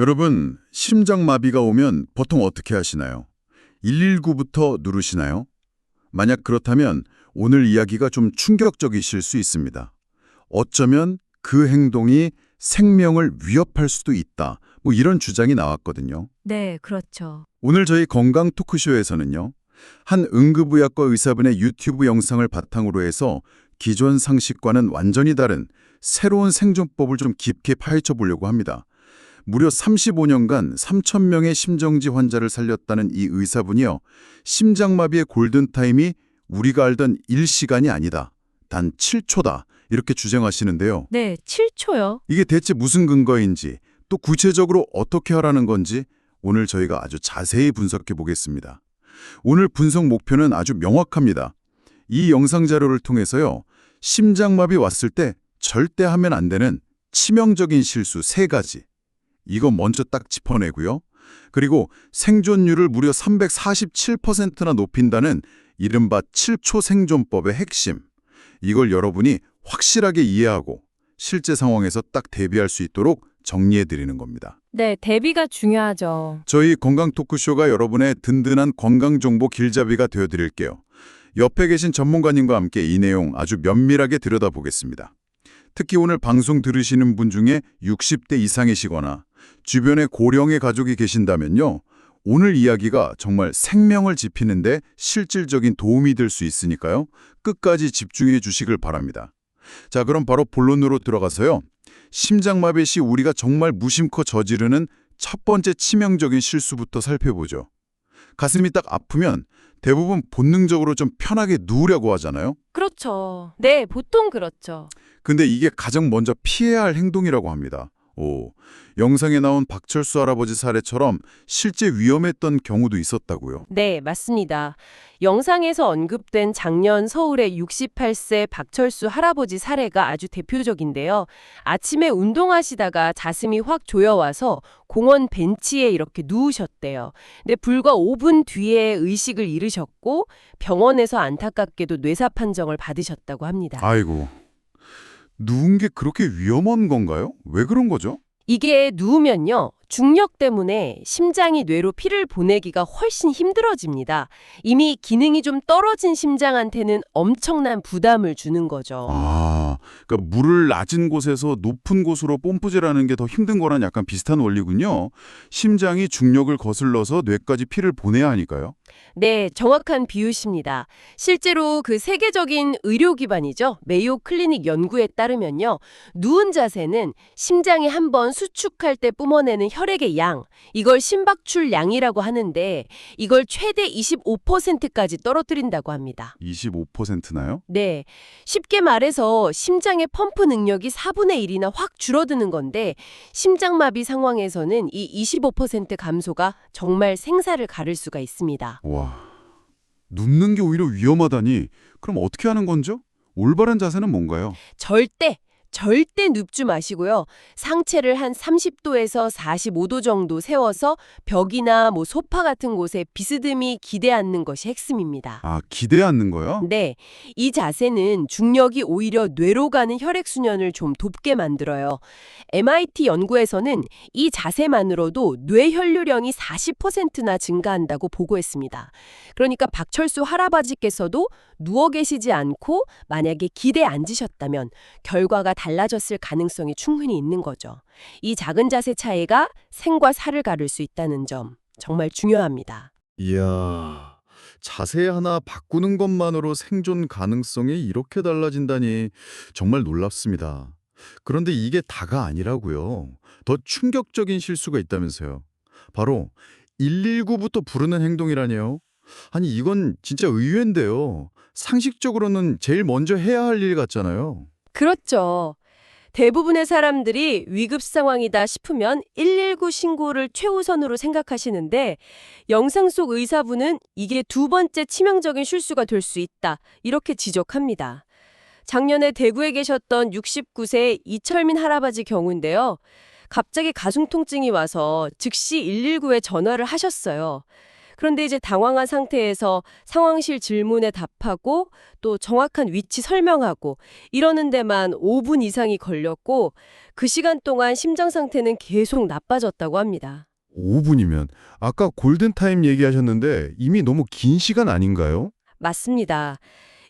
여러분, 심장마비가 오면 보통 어떻게 하시나요? 119부터 누르시나요? 만약 그렇다면 오늘 이야기가 좀 충격적이실 수 있습니다. 어쩌면 그 행동이 생명을 위협할 수도 있다. 뭐 이런 주장이 나왔거든요. 네, 그렇죠. 오늘 저희 건강 토크쇼에서는요. 한 응급의학과 의사분의 유튜브 영상을 바탕으로 해서 기존 상식과는 완전히 다른 새로운 생존법을 좀 깊게 파헤쳐 보려고 합니다. 무려 35년간 3,000명의 심정지 환자를 살렸다는 이 의사분이요. 심장마비의 골든타임이 우리가 알던 1시간이 아니다. 단 7초다. 이렇게 주장하시는데요. 네, 7초요. 이게 대체 무슨 근거인지 또 구체적으로 어떻게 하라는 건지 오늘 저희가 아주 자세히 분석해 보겠습니다. 오늘 분석 목표는 아주 명확합니다. 이 영상 자료를 통해서요. 심장마비 왔을 때 절대 하면 안 되는 치명적인 실수 세 가지. 이거 먼저 딱 짚어내고요. 그리고 생존율을 무려 347%나 높인다는 이른바 7초 생존법의 핵심. 이걸 여러분이 확실하게 이해하고 실제 상황에서 딱 대비할 수 있도록 정리해 드리는 겁니다. 네, 대비가 중요하죠. 저희 건강 토크쇼가 여러분의 든든한 건강 정보 길잡이가 되어 드릴게요. 옆에 계신 전문가님과 함께 이 내용 아주 면밀하게 들여다보겠습니다. 특히 오늘 방송 들으시는 분 중에 60대 이상이시거나 주변에 고령의 가족이 계신다면요. 오늘 이야기가 정말 생명을 지피는데 실질적인 도움이 될 수 있으니까요. 끝까지 집중해 주시길 바랍니다. 자, 그럼 바로 본론으로 들어가서요. 심장마비 시 우리가 정말 무심코 저지르는 첫 번째 치명적인 실수부터 살펴보죠. 가슴이 딱 아프면 대부분 본능적으로 좀 편하게 누우려고 하잖아요. 그렇죠. 네, 보통 그렇죠. 근데 이게 가장 먼저 피해야 할 행동이라고 합니다. 오, 영상에 나온 박철수 할아버지 사례처럼 실제 위험했던 경우도 있었다고요. 네, 맞습니다. 영상에서 언급된 작년 서울의 68세 박철수 할아버지 사례가 아주 대표적인데요. 아침에 운동하시다가 자슴이 확 조여와서 공원 벤치에 이렇게 누우셨대요. 근데 불과 5분 뒤에 의식을 잃으셨고 병원에서 안타깝게도 뇌사 판정을 받으셨다고 합니다. 아이고, 누운 게 그렇게 위험한 건가요? 왜 그런 거죠? 이게 누우면요. 중력 때문에 심장이 뇌로 피를 보내기가 훨씬 힘들어집니다. 이미 기능이 좀 떨어진 심장한테는 엄청난 부담을 주는 거죠. 아, 그러니까 물을 낮은 곳에서 높은 곳으로 뽐뿌질하는 게 더 힘든 거랑 약간 비슷한 원리군요. 심장이 중력을 거슬러서 뇌까지 피를 보내야 하니까요. 네, 정확한 비유십니다. 실제로 그 세계적인 의료 기반이죠. 메이오 클리닉 연구에 따르면요. 누운 자세는 심장이 한 번 수축할 때 뿜어내는 혈액의 양, 이걸 심박출 양이라고 하는데 이걸 최대 25%까지 떨어뜨린다고 합니다. 25%나요? 네. 쉽게 말해서 심장의 펌프 능력이 4분의 1이나 확 줄어드는 건데 심장마비 상황에서는 이 25% 감소가 정말 생사를 가를 수가 있습니다. 와, 눕는 게 오히려 위험하다니. 그럼 어떻게 하는 건죠? 올바른 자세는 뭔가요? 절대 절대 눕지 마시고요. 상체를 한 30도에서 45도 정도 세워서 벽이나 뭐 소파 같은 곳에 비스듬히 기대 앉는 것이 핵심입니다. 아, 기대 앉는 거요? 네, 이 자세는 중력이 오히려 뇌로 가는 혈액순환을 좀 돕게 만들어요. MIT 연구에서는 이 자세만으로도 뇌 혈류량이 40%나 증가한다고 보고했습니다. 그러니까 박철수 할아버지께서도 누워 계시지 않고 만약에 기대에 앉으셨다면 결과가 달라졌을 가능성이 충분히 있는 거죠. 이 작은 자세 차이가 생과 사를 가를 수 있다는 점 정말 중요합니다. 이야, 자세 하나 바꾸는 것만으로 생존 가능성이 이렇게 달라진다니 정말 놀랍습니다. 그런데 이게 다가 아니라고요. 더 충격적인 실수가 있다면서요. 바로 119부터 부르는 행동이라니요. 아니 이건 진짜 의외인데요. 상식적으로는 제일 먼저 해야 할 일 같잖아요. 그렇죠. 대부분의 사람들이 위급 상황이다 싶으면 119 신고를 최우선으로 생각하시는데 영상 속 의사분은 이게 두 번째 치명적인 실수가 될 수 있다. 이렇게 지적합니다. 작년에 대구에 계셨던 69세 이철민 할아버지 경우인데요. 갑자기 가슴 통증이 와서 즉시 119에 전화를 하셨어요. 그런데 이제 당황한 상태에서 상황실 질문에 답하고 또 정확한 위치 설명하고 이러는 데만 5분 이상이 걸렸고 그 시간 동안 심장 상태는 계속 나빠졌다고 합니다. 5분이면 아까 골든타임 얘기하셨는데 이미 너무 긴 시간 아닌가요? 맞습니다.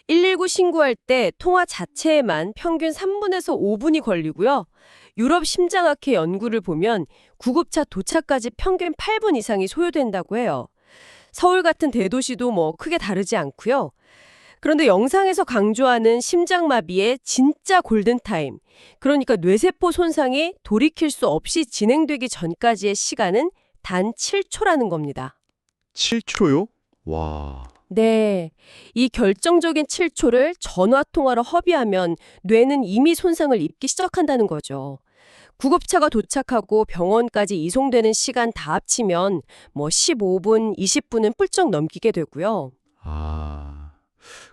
119 신고할 때 통화 자체에만 평균 3분에서 5분이 걸리고요. 유럽 심장학회 연구를 보면 구급차 도착까지 평균 8분 이상이 소요된다고 해요. 서울 같은 대도시도 뭐 크게 다르지 않고요. 그런데 영상에서 강조하는 심장마비의 진짜 골든타임, 그러니까 뇌세포 손상이 돌이킬 수 없이 진행되기 전까지의 시간은 단 7초라는 겁니다. 7초요? 와. 네. 이 결정적인 7초를 전화 통화로 허비하면 뇌는 이미 손상을 입기 시작한다는 거죠. 구급차가 도착하고 병원까지 이송되는 시간 다 합치면 뭐 15분, 20분은 훌쩍 넘기게 되고요. 아.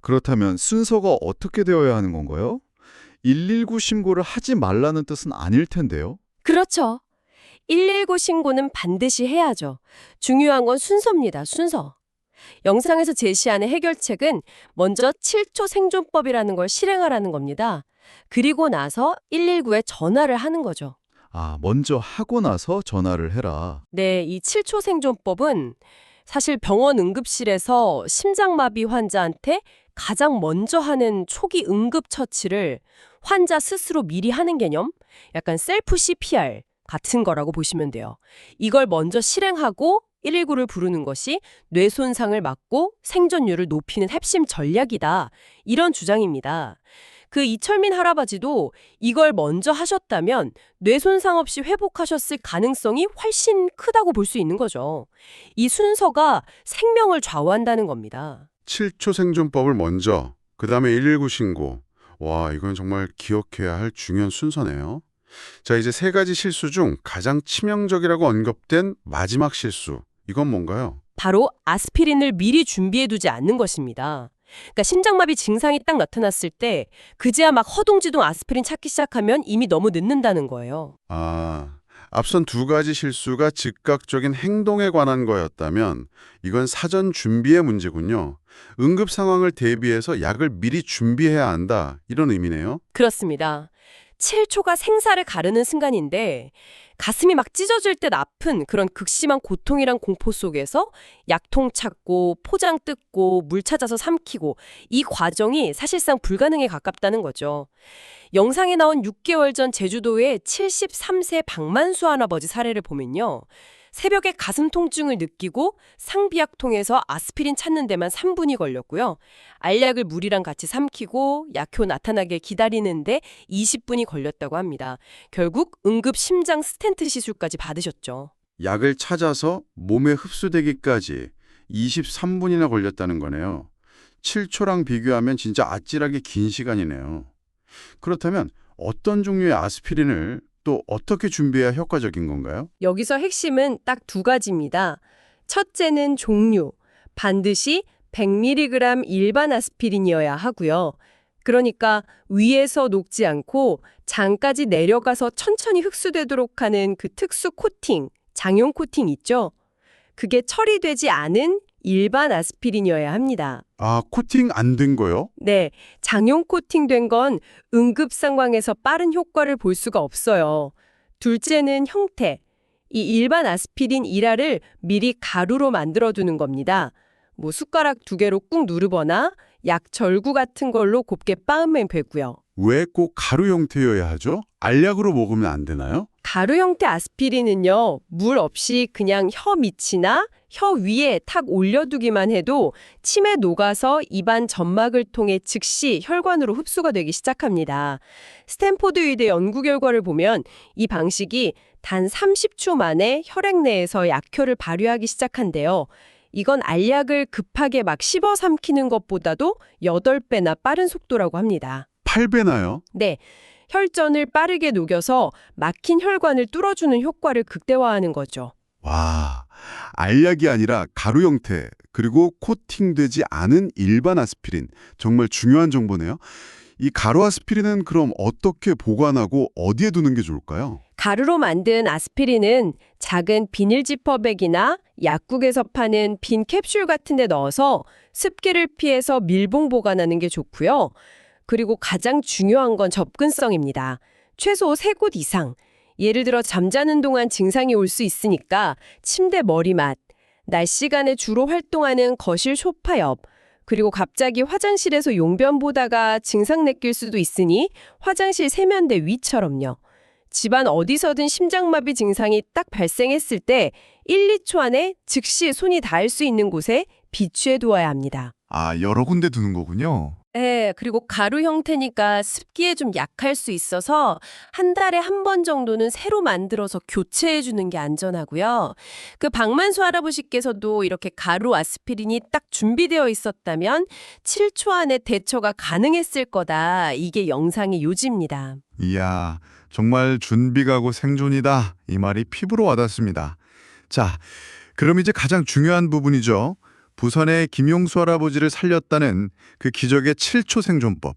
그렇다면 순서가 어떻게 되어야 하는 건가요? 119 신고를 하지 말라는 뜻은 아닐 텐데요. 그렇죠. 119 신고는 반드시 해야죠. 중요한 건 순서입니다. 순서. 영상에서 제시하는 해결책은 먼저 7초 생존법이라는 걸 실행하라는 겁니다. 그리고 나서 119에 전화를 하는 거죠. 아, 먼저 하고 나서 전화를 해라. 네, 이 7초 생존법은 사실 병원 응급실에서 심장마비 환자한테 가장 먼저 하는 초기 응급 처치를 환자 스스로 미리 하는 개념? 약간 셀프 CPR 같은 거라고 보시면 돼요. 이걸 먼저 실행하고 119를 부르는 것이 뇌 손상을 막고 생존율을 높이는 핵심 전략이다. 이런 주장입니다. 그 이철민 할아버지도 이걸 먼저 하셨다면 뇌 손상 없이 회복하셨을 가능성이 훨씬 크다고 볼 수 있는 거죠. 이 순서가 생명을 좌우한다는 겁니다. 7초 생존법을 먼저, 그 다음에 119 신고. 와, 이건 정말 기억해야 할 중요한 순서네요. 자, 이제 세 가지 실수 중 가장 치명적이라고 언급된 마지막 실수. 이건 뭔가요? 바로 아스피린을 미리 준비해두지 않는 것입니다. 그러니까 심장마비 증상이 딱 나타났을 때 그제야 막 허둥지둥 아스피린 찾기 시작하면 이미 너무 늦는다는 거예요. 아, 앞선 두 가지 실수가 즉각적인 행동에 관한 거였다면 이건 사전 준비의 문제군요. 응급 상황을 대비해서 약을 미리 준비해야 한다. 이런 의미네요. 그렇습니다. 7초가 생사를 가르는 순간인데 가슴이 막 찢어질 듯 아픈 그런 극심한 고통이란 공포 속에서 약통 찾고 포장 뜯고 물 찾아서 삼키고 이 과정이 사실상 불가능에 가깝다는 거죠. 영상에 나온 6개월 전 제주도의 73세 박만수 할아버지 사례를 보면요. 새벽에 가슴 통증을 느끼고 상비약 통해서 아스피린 찾는 데만 3분이 걸렸고요. 알약을 물이랑 같이 삼키고 약효 나타나게 기다리는데 20분이 걸렸다고 합니다. 결국 응급 심장 스텐트 시술까지 받으셨죠. 약을 찾아서 몸에 흡수되기까지 23분이나 걸렸다는 거네요. 7초랑 비교하면 진짜 아찔하게 긴 시간이네요. 그렇다면 어떤 종류의 아스피린을 또 어떻게 준비해야 효과적인 건가요? 여기서 핵심은 딱 두 가지입니다. 첫째는 종류. 반드시 100mg 일반 아스피린이어야 하고요. 그러니까 위에서 녹지 않고 장까지 내려가서 천천히 흡수되도록 하는 그 특수 코팅, 장용 코팅 있죠? 그게 처리되지 않은 일반 아스피린이어야 합니다. 아, 코팅 안 된 거요? 네, 장용 코팅된 건 응급 상황에서 빠른 효과를 볼 수가 없어요. 둘째는 형태. 이 일반 아스피린 일화를 미리 가루로 만들어 두는 겁니다. 뭐 숟가락 두 개로 꾹 누르거나 약 절구 같은 걸로 곱게 빻으면 되고요. 왜 꼭 가루 형태여야 하죠? 알약으로 먹으면 안 되나요? 가루 형태 아스피린은요, 물 없이 그냥 혀 밑이나 혀 위에 탁 올려두기만 해도 침에 녹아서 입안 점막을 통해 즉시 혈관으로 흡수가 되기 시작합니다. 스탠포드 의대 연구 결과를 보면 이 방식이 단 30초 만에 혈액 내에서 약효를 발휘하기 시작한데요. 이건 알약을 급하게 막 씹어 삼키는 것보다도 8배나 빠른 속도라고 합니다. 8배나요? 네. 혈전을 빠르게 녹여서 막힌 혈관을 뚫어주는 효과를 극대화하는 거죠. 와, 알약이 아니라 가루 형태, 그리고 코팅되지 않은 일반 아스피린. 정말 중요한 정보네요. 이 가루 아스피린은 그럼 어떻게 보관하고 어디에 두는 게 좋을까요? 가루로 만든 아스피린은 작은 비닐 지퍼백이나 약국에서 파는 빈 캡슐 같은 데 넣어서 습기를 피해서 밀봉 보관하는 게 좋고요. 그리고 가장 중요한 건 접근성입니다. 최소 3곳 이상. 예를 들어 잠자는 동안 증상이 올 수 있으니까 침대 머리맡, 낮 시간에 주로 활동하는 거실 소파 옆, 그리고 갑자기 화장실에서 용변 보다가 증상 느낄 수도 있으니 화장실 세면대 위처럼요. 집안 어디서든 심장마비 증상이 딱 발생했을 때 1, 2초 안에 즉시 손이 닿을 수 있는 곳에 비추해 두어야 합니다. 아, 여러 군데 두는 거군요. 네, 그리고 가루 형태니까 습기에 좀 약할 수 있어서 한 달에 한 번 정도는 새로 만들어서 교체해 주는 게 안전하고요. 그 박만수 할아버지께서도 이렇게 가루 아스피린이 딱 준비되어 있었다면 7초 안에 대처가 가능했을 거다. 이게 영상의 요지입니다. 이야, 정말 준비가고 생존이다. 이 말이 피부로 와닿습니다. 자, 그럼 이제 가장 중요한 부분이죠. 부산의 김용수 할아버지를 살렸다는 그 기적의 7초 생존법.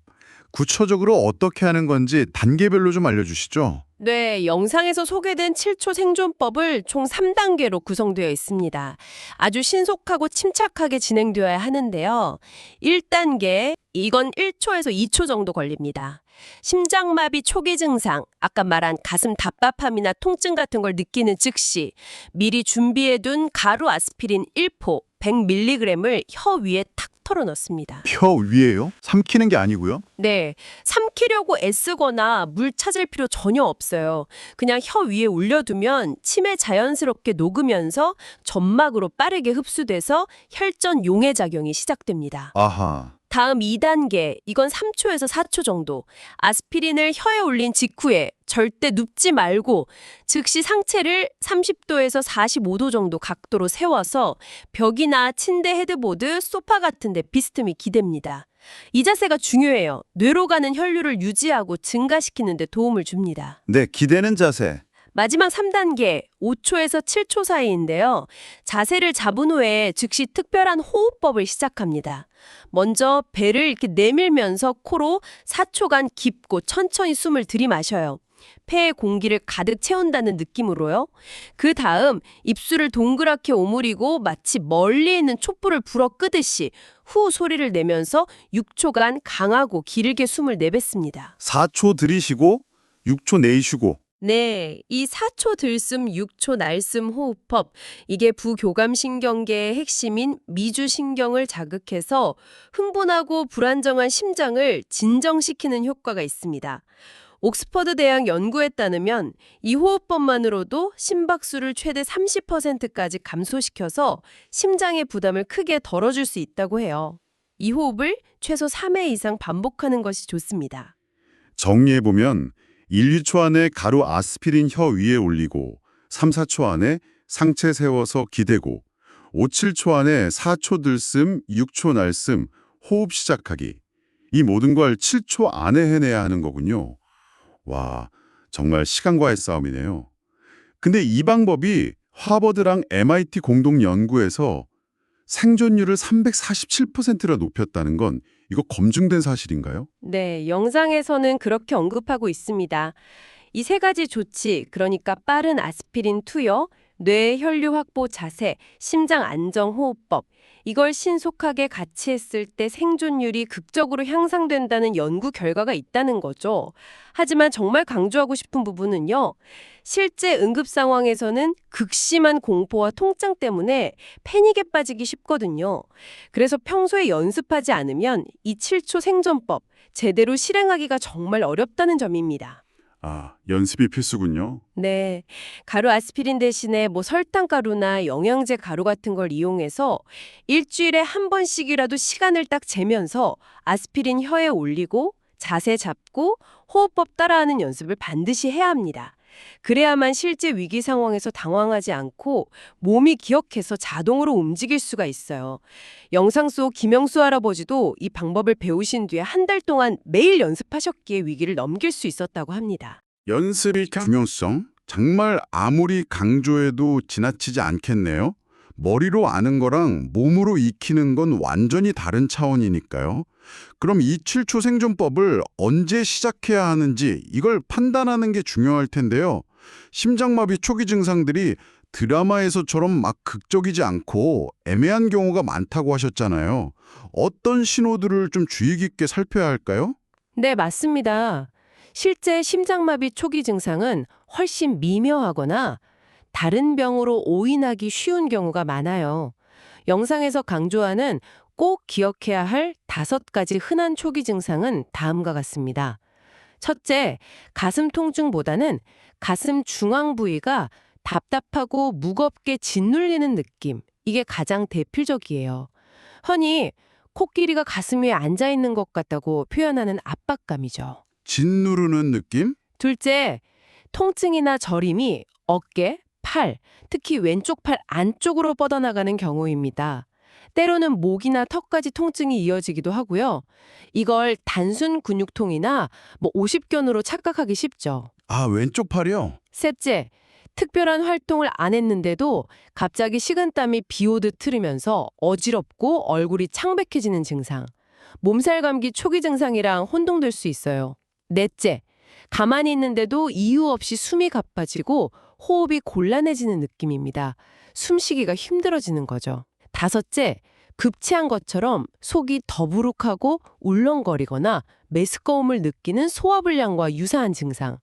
구체적으로 어떻게 하는 건지 단계별로 좀 알려주시죠. 네, 영상에서 소개된 7초 생존법을 총 3단계로 구성되어 있습니다. 아주 신속하고 침착하게 진행되어야 하는데요. 1단계, 이건 1초에서 2초 정도 걸립니다. 심장마비 초기 증상, 아까 말한 가슴 답답함이나 통증 같은 걸 느끼는 즉시 미리 준비해둔 가루 아스피린 1포 100mg을 혀 위에 탁 털어 넣습니다. 혀 위에요? 삼키는 게 아니고요? 네, 삼키려고 애쓰거나 물 찾을 필요 전혀 없어요. 그냥 혀 위에 올려두면 침에 자연스럽게 녹으면서 점막으로 빠르게 흡수돼서 혈전 용해 작용이 시작됩니다. 아하. 다음 2단계, 이건 3초에서 4초 정도. 아스피린을 혀에 올린 직후에 절대 눕지 말고 즉시 상체를 30도에서 45도 정도 각도로 세워서 벽이나 침대 헤드보드, 소파 같은 데 비스듬히 기댑니다. 이 자세가 중요해요. 뇌로 가는 혈류를 유지하고 증가시키는 데 도움을 줍니다. 네, 기대는 자세. 마지막 3단계, 5초에서 7초 사이인데요. 자세를 잡은 후에 즉시 특별한 호흡법을 시작합니다. 먼저 배를 이렇게 내밀면서 코로 4초간 깊고 천천히 숨을 들이마셔요. 폐에 공기를 가득 채운다는 느낌으로요. 그 다음 입술을 동그랗게 오므리고 마치 멀리 있는 촛불을 불어 끄듯이 후 소리를 내면서 6초간 강하고 길게 숨을 내뱉습니다. 4초 들이쉬고 6초 내쉬고 네, 이 4초 들숨, 6초 날숨 호흡법, 이게 부교감 신경계의 핵심인 미주 신경을 자극해서 흥분하고 불안정한 심장을 진정시키는 효과가 있습니다. 옥스퍼드 대학 연구에 따르면 이 호흡법만으로도 심박수를 최대 30%까지 감소시켜서 심장의 부담을 크게 덜어줄 수 있다고 해요. 이 호흡을 최소 3회 이상 반복하는 것이 좋습니다. 정리해보면 1, 2초 안에 가루 아스피린 혀 위에 올리고 3, 4초 안에 상체 세워서 기대고 5, 7초 안에 4초 들숨, 6초 날숨, 호흡 시작하기. 이 모든 걸 7초 안에 해내야 하는 거군요. 와, 정말 시간과의 싸움이네요. 근데 이 방법이 하버드랑 MIT 공동 연구에서 생존율을 347%나 높였다는 건 이거 검증된 사실인가요? 네, 영상에서는 그렇게 언급하고 있습니다. 이 세 가지 조치, 그러니까 빠른 아스피린 투여, 뇌 혈류 확보 자세, 심장 안정 호흡법, 이걸 신속하게 같이 했을 때 생존율이 극적으로 향상된다는 연구 결과가 있다는 거죠. 하지만 정말 강조하고 싶은 부분은요. 실제 응급 상황에서는 극심한 공포와 통증 때문에 패닉에 빠지기 쉽거든요. 그래서 평소에 연습하지 않으면 이 7초 생존법 제대로 실행하기가 정말 어렵다는 점입니다. 아, 연습이 필수군요. 네. 가루 아스피린 대신에 뭐 설탕 가루나 영양제 가루 같은 걸 이용해서 일주일에 한 번씩이라도 시간을 딱 재면서 아스피린 혀에 올리고 자세 잡고 호흡법 따라하는 연습을 반드시 해야 합니다. 그래야만 실제 위기 상황에서 당황하지 않고 몸이 기억해서 자동으로 움직일 수가 있어요. 영상 속 김영수 할아버지도 이 방법을 배우신 뒤에 한 달 동안 매일 연습하셨기에 위기를 넘길 수 있었다고 합니다. 연습의 중요성? 정말 아무리 강조해도 지나치지 않겠네요. 머리로 아는 거랑 몸으로 익히는 건 완전히 다른 차원이니까요. 그럼 이 7초 생존법을 언제 시작해야 하는지 이걸 판단하는 게 중요할 텐데요. 심장마비 초기 증상들이 드라마에서처럼 막 극적이지 않고 애매한 경우가 많다고 하셨잖아요. 어떤 신호들을 좀 주의 깊게 살펴야 할까요? 네, 맞습니다. 실제 심장마비 초기 증상은 훨씬 미묘하거나 다른 병으로 오인하기 쉬운 경우가 많아요. 영상에서 강조하는 꼭 기억해야 할 다섯 가지 흔한 초기 증상은 다음과 같습니다. 첫째, 가슴 통증보다는 가슴 중앙 부위가 답답하고 무겁게 짓눌리는 느낌. 이게 가장 대표적이에요. 흔히 코끼리가 가슴 위에 앉아 있는 것 같다고 표현하는 압박감이죠. 짓누르는 느낌? 둘째, 통증이나 저림이 어깨, 팔, 특히 왼쪽 팔 안쪽으로 뻗어나가는 경우입니다. 때로는 목이나 턱까지 통증이 이어지기도 하고요. 이걸 단순 근육통이나 뭐 오십견으로 착각하기 쉽죠. 아, 왼쪽 팔이요? 셋째, 특별한 활동을 안 했는데도 갑자기 식은땀이 비오듯 흐르면서 어지럽고 얼굴이 창백해지는 증상. 몸살 감기 초기 증상이랑 혼동될 수 있어요. 넷째, 가만히 있는데도 이유 없이 숨이 가빠지고 호흡이 곤란해지는 느낌입니다. 숨쉬기가 힘들어지는 거죠. 다섯째, 급체한 것처럼 속이 더부룩하고 울렁거리거나 메스꺼움을 느끼는 소화불량과 유사한 증상.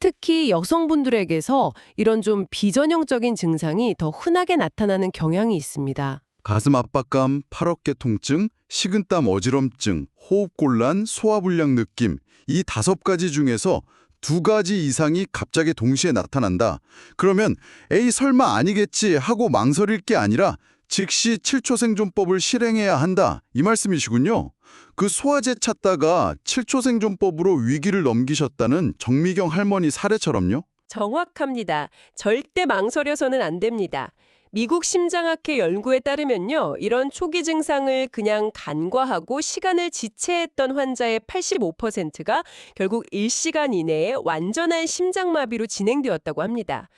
특히 여성분들에게서 이런 좀 비전형적인 증상이 더 흔하게 나타나는 경향이 있습니다. 가슴 압박감, 팔 어깨 통증, 식은땀 어지럼증, 호흡곤란, 소화불량 느낌 이 다섯 가지 중에서 두 가지 이상이 갑자기 동시에 나타난다. 그러면 에이 설마 아니겠지 하고 망설일 게 아니라 즉시 7초 생존법을 실행해야 한다. 이 말씀이시군요. 그 소화제 찾다가 7초 생존법으로 위기를 넘기셨다는 정미경 할머니 사례처럼요. 정확합니다. 절대 망설여서는 안 됩니다. 미국 심장학회 연구에 따르면요. 이런 초기 증상을 그냥 간과하고 시간을 지체했던 환자의 85%가 결국 1시간 이내에 완전한 심장마비로 진행되었다고 합니다.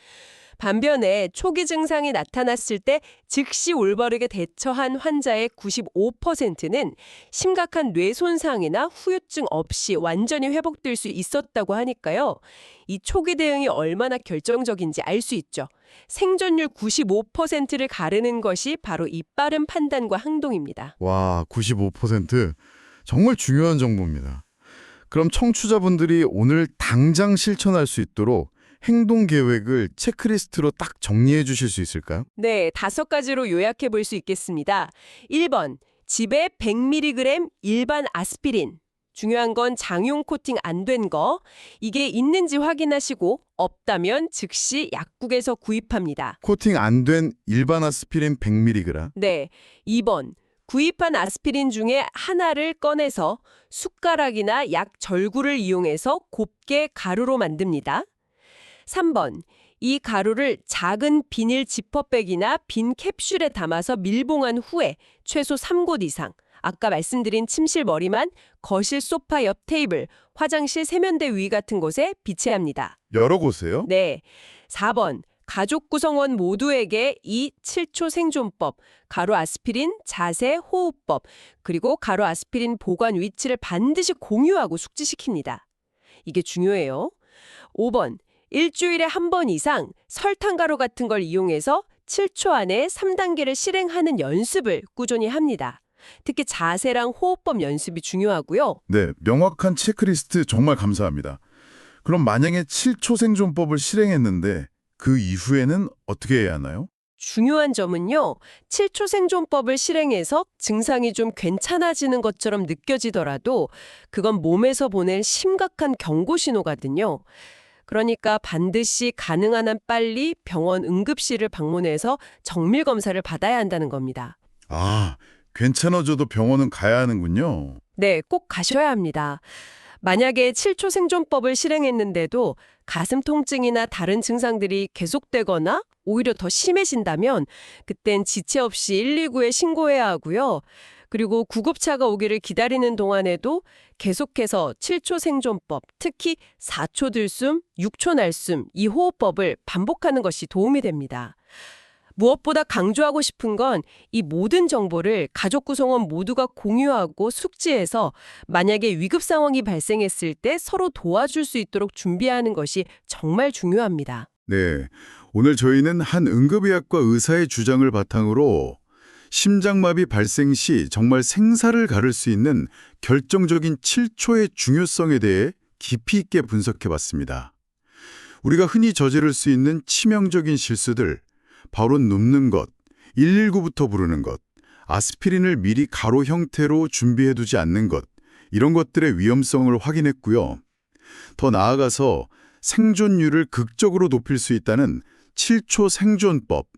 반면에 초기 증상이 나타났을 때 즉시 올바르게 대처한 환자의 95%는 심각한 뇌 손상이나 후유증 없이 완전히 회복될 수 있었다고 하니까요. 이 초기 대응이 얼마나 결정적인지 알 수 있죠. 생존율 95%를 가르는 것이 바로 이 빠른 판단과 행동입니다. 와, 95% 정말 중요한 정보입니다. 그럼 청취자분들이 오늘 당장 실천할 수 있도록 행동 계획을 체크리스트로 딱 정리해 주실 수 있을까요? 네, 다섯 가지로 요약해 볼 수 있겠습니다. 1번, 집에 100mg 일반 아스피린. 중요한 건 장용 코팅 안 된 거. 이게 있는지 확인하시고 없다면 즉시 약국에서 구입합니다. 코팅 안 된 일반 아스피린 100mg. 네. 2번. 구입한 아스피린 중에 하나를 꺼내서 숟가락이나 약 절구를 이용해서 곱게 가루로 만듭니다. 3번. 이 가루를 작은 비닐 지퍼백이나 빈 캡슐에 담아서 밀봉한 후에 최소 3곳 이상, 아까 말씀드린 침실 머리만 거실 소파 옆 테이블, 화장실 세면대 위 같은 곳에 비치합니다. 여러 곳에요? 네. 4번. 가족 구성원 모두에게 이 7초 생존법, 가루 아스피린 자세 호흡법, 그리고 가루 아스피린 보관 위치를 반드시 공유하고 숙지시킵니다. 이게 중요해요. 5번. 일주일에 한 번 이상 설탕 가루 같은 걸 이용해서 7초 안에 3단계를 실행하는 연습을 꾸준히 합니다. 특히 자세랑 호흡법 연습이 중요하고요. 네, 명확한 체크리스트 정말 감사합니다. 그럼 만약에 7초 생존법을 실행했는데 그 이후에는 어떻게 해야 하나요? 중요한 점은요. 7초 생존법을 실행해서 증상이 좀 괜찮아지는 것처럼 느껴지더라도 그건 몸에서 보낸 심각한 경고 신호거든요. 그러니까 반드시 가능한 한 빨리 병원 응급실을 방문해서 정밀 검사를 받아야 한다는 겁니다. 아, 괜찮아져도 병원은 가야 하는군요. 네, 꼭 가셔야 합니다. 만약에 7초 생존법을 실행했는데도 가슴 통증이나 다른 증상들이 계속되거나 오히려 더 심해진다면 그땐 지체 없이 119에 신고해야 하고요. 그리고 구급차가 오기를 기다리는 동안에도 계속해서 7초 생존법, 특히 4초 들숨, 6초 날숨 이 호흡법을 반복하는 것이 도움이 됩니다. 무엇보다 강조하고 싶은 건 이 모든 정보를 가족 구성원 모두가 공유하고 숙지해서 만약에 위급 상황이 발생했을 때 서로 도와줄 수 있도록 준비하는 것이 정말 중요합니다. 네, 오늘 저희는 한 응급의학과 의사의 주장을 바탕으로 심장마비 발생 시 정말 생사를 가를 수 있는 결정적인 7초의 중요성에 대해 깊이 있게 분석해 봤습니다. 우리가 흔히 저지를 수 있는 치명적인 실수들, 바로 눕는 것, 119부터 부르는 것, 아스피린을 미리 가로 형태로 준비해 두지 않는 것, 이런 것들의 위험성을 확인했고요. 더 나아가서 생존율을 극적으로 높일 수 있다는 7초 생존법,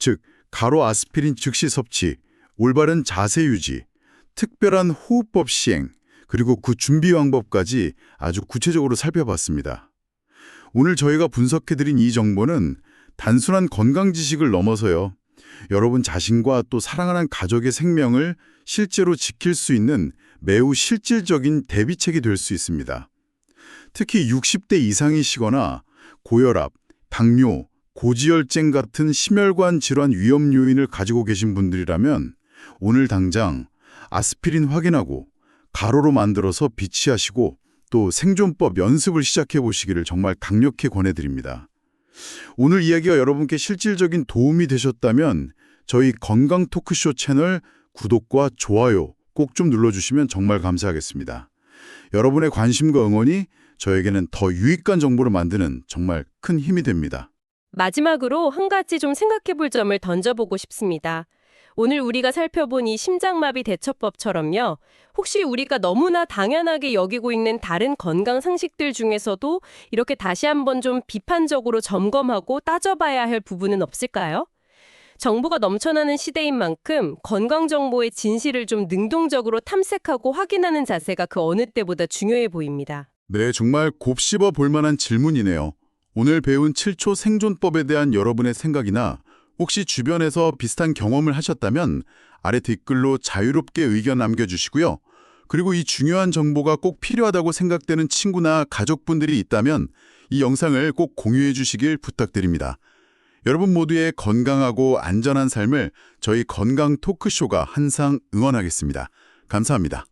즉 가로 아스피린 즉시 섭취, 올바른 자세 유지, 특별한 호흡법 시행, 그리고 그 준비 방법까지 아주 구체적으로 살펴봤습니다. 오늘 저희가 분석해드린 이 정보는 단순한 건강 지식을 넘어서요. 여러분 자신과 또 사랑하는 가족의 생명을 실제로 지킬 수 있는 매우 실질적인 대비책이 될 수 있습니다. 특히 60대 이상이시거나 고혈압, 당뇨, 고지혈증 같은 심혈관 질환 위험 요인을 가지고 계신 분들이라면 오늘 당장 아스피린 확인하고 가로로 만들어서 비치하시고 또 생존법 연습을 시작해 보시기를 정말 강력히 권해드립니다. 오늘 이야기가 여러분께 실질적인 도움이 되셨다면 저희 건강 토크쇼 채널 구독과 좋아요 꼭 좀 눌러주시면 정말 감사하겠습니다. 여러분의 관심과 응원이 저에게는 더 유익한 정보를 만드는 정말 큰 힘이 됩니다. 마지막으로 한 가지 좀 생각해 볼 점을 던져보고 싶습니다. 오늘 우리가 살펴본 이 심장마비 대처법처럼요. 혹시 우리가 너무나 당연하게 여기고 있는 다른 건강 상식들 중에서도 이렇게 다시 한번 좀 비판적으로 점검하고 따져봐야 할 부분은 없을까요? 정보가 넘쳐나는 시대인 만큼 건강 정보의 진실을 좀 능동적으로 탐색하고 확인하는 자세가 그 어느 때보다 중요해 보입니다. 네, 정말 곱씹어 볼 만한 질문이네요. 오늘 배운 7초 생존법에 대한 여러분의 생각이나 혹시 주변에서 비슷한 경험을 하셨다면 아래 댓글로 자유롭게 의견 남겨주시고요. 그리고 이 중요한 정보가 꼭 필요하다고 생각되는 친구나 가족분들이 있다면 이 영상을 꼭 공유해 주시길 부탁드립니다. 여러분 모두의 건강하고 안전한 삶을 저희 건강 토크쇼가 항상 응원하겠습니다. 감사합니다.